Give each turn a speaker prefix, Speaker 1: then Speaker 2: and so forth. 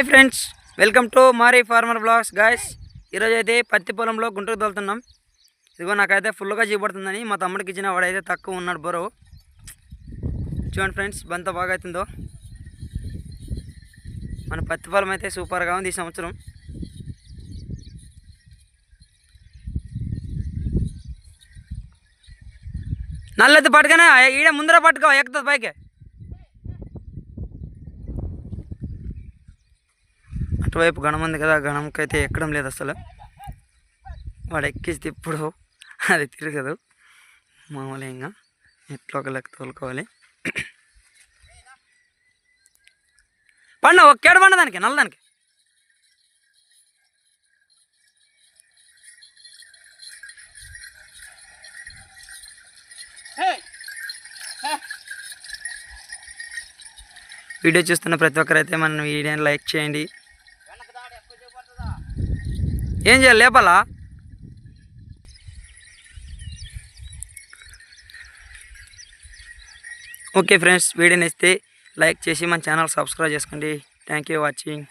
Speaker 1: Hi friends welcome to Mari farmer blogs. Guys ఈరోజు అయితే పత్తి పొలంలో గుంటకు తోలుతున్నాం. ఇదిగో నాకైతే ఫుల్గా చూపడుతుందని మా తమ్ముడికి ఇచ్చిన వాడైతే తక్కువ ఉన్నాడు బరువు చూడండి ఫ్రెండ్స్ బంత బాగా అవుతుందో మన పత్తి పొలం అయితే సూపర్గా ఉంది ఈ సంవత్సరం. నల్లది పట్టుకనే ఈడ ముందర పట్టుకో ఎక్కుతుంది పైకి. అటువైపు గణం ఉంది కదా గణంకి అయితే ఎక్కడం లేదు అసలు. వాడు ఎక్కిస్తే ఇప్పుడు అది తిరగదు. మామూలుగా ఎట్లా ఒక లెక్క తోలుకోవాలి. పండు ఒక్కేడు పండు దానికి నల్లదానికి వీడియో చూస్తున్న ప్రతి ఒక్కరైతే మన వీడియోని లైక్ చేయండి. ఏం చేయాలి? లేపాలా? ఓకే ఫ్రెండ్స్ వీడియోని ఇస్తే లైక్ చేసి మన ఛానల్ సబ్స్క్రైబ్ చేసుకోండి. Thank you watching